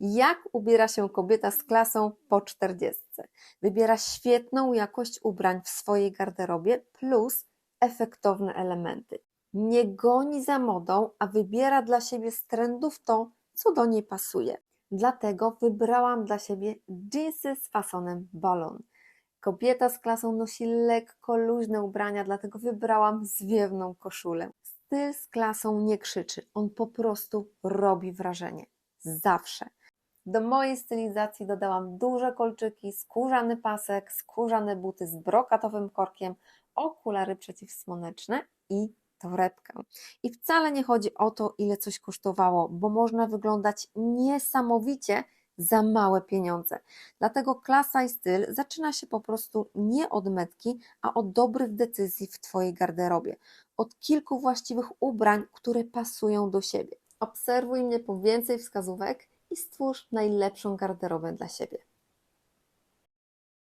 Jak ubiera się kobieta z klasą po 40? Wybiera świetną jakość ubrań w swojej garderobie plus efektowne elementy. Nie goni za modą, a wybiera dla siebie z trendów to, co do niej pasuje. Dlatego wybrałam dla siebie jeansy z fasonem balon. Kobieta z klasą nosi lekko luźne ubrania, dlatego wybrałam zwiewną koszulę. Styl z klasą nie krzyczy, on po prostu robi wrażenie. Zawsze. Do mojej stylizacji dodałam duże kolczyki, skórzany pasek, skórzane buty z brokatowym korkiem, okulary przeciwsłoneczne i torebkę. I wcale nie chodzi o to, ile coś kosztowało, bo można wyglądać niesamowicie za małe pieniądze. Dlatego klasa i styl zaczyna się po prostu nie od metki, a od dobrych decyzji w Twojej garderobie, od kilku właściwych ubrań, które pasują do siebie. Obserwuj mnie po więcej wskazówek i stwórz najlepszą garderobę dla siebie.